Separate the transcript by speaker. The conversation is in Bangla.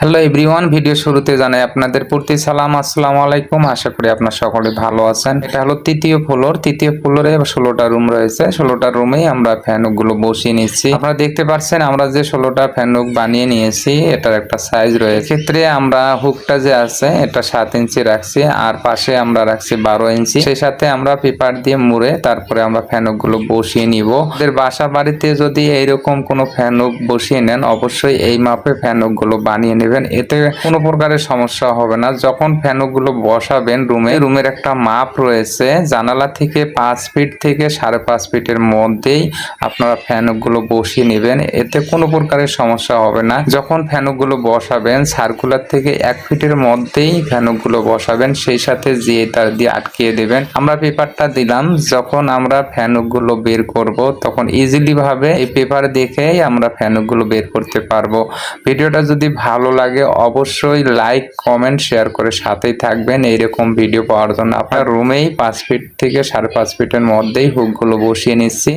Speaker 1: হ্যালো এভরিওয়ান ভিডিও শুরুতে জানাই আপনাদের প্রতি সালাম, আসসালামু আলাইকুম। আশা করি আপনার সকলে ভালো আছেন। এটা হলো তৃতীয় ফ্লোর তৃতীয় ফ্লোরে ষোলোটা রুম রয়েছে। ষোলোটা রুমেই আমরা ফ্যানগুলো বসিয়ে নিচ্ছি। আপনারা দেখতে পাচ্ছেন, আমরা যে ষোলোটা ফ্যানুক বানিয়ে নিয়েছি, এটার একটা সাইজ রয়েছে। ক্ষেত্রে আমরা হুকটা যে আছে, এটা সাত ইঞ্চি রাখছি, আর পাশে আমরা রাখছি বারো ইঞ্চি। সেই সাথে আমরা পেপার দিয়ে মুড়ে তারপরে আমরা ফ্যানুকগুলো বসিয়ে নিব। আমাদের বাসা বাড়িতে যদি এইরকম কোনো ফ্যানুক বসিয়ে নেন, অবশ্যই এই মাপে ফ্যানুকগুলো বানিয়ে নেবেন। এতে কোনো প্রকারের সমস্যা হবে না। যখন ফ্যানুকগুলো বসাবেন রুমে, রুমের একটা মাপ রয়েছে। জানালা থেকে পাঁচ ফিট থেকে সাড়ে পাঁচ ফিটের মধ্যেই আপনারা ফ্যানুকগুলো বসিয়ে নেবেন। এতে কোনো প্রকারের সমস্যা হবে না। যখন ফ্যানুকগুলো বসাবেন, সার্কুলার থেকে এক ফিটের মধ্যেই ফ্যানুকগুলো বসাবেন। সেই সাথে জিয়ে তার দিয়ে আটকিয়ে দেবেন। আমরা পেপারটা দিলাম। যখন আমরা ফ্যানুকগুলো বের করব, তখন ইজিলি ভাবে এই পেপার দেখেই আমরা ফ্যানুকগুলো বের করতে পারব। ভিডিওটা যদি ভালো লাগে অবশ্যই লাইক কমেন্ট শেয়ার করে সাথেই থাকবেন। এইরকম ভিডিও পাওয়ার জন্য আপনার রুমেই পাঁচ ফিট থেকে সাড়ে পাঁচ ফিটের মধ্যেই হুকগুলো বসিয়ে নিচ্ছি।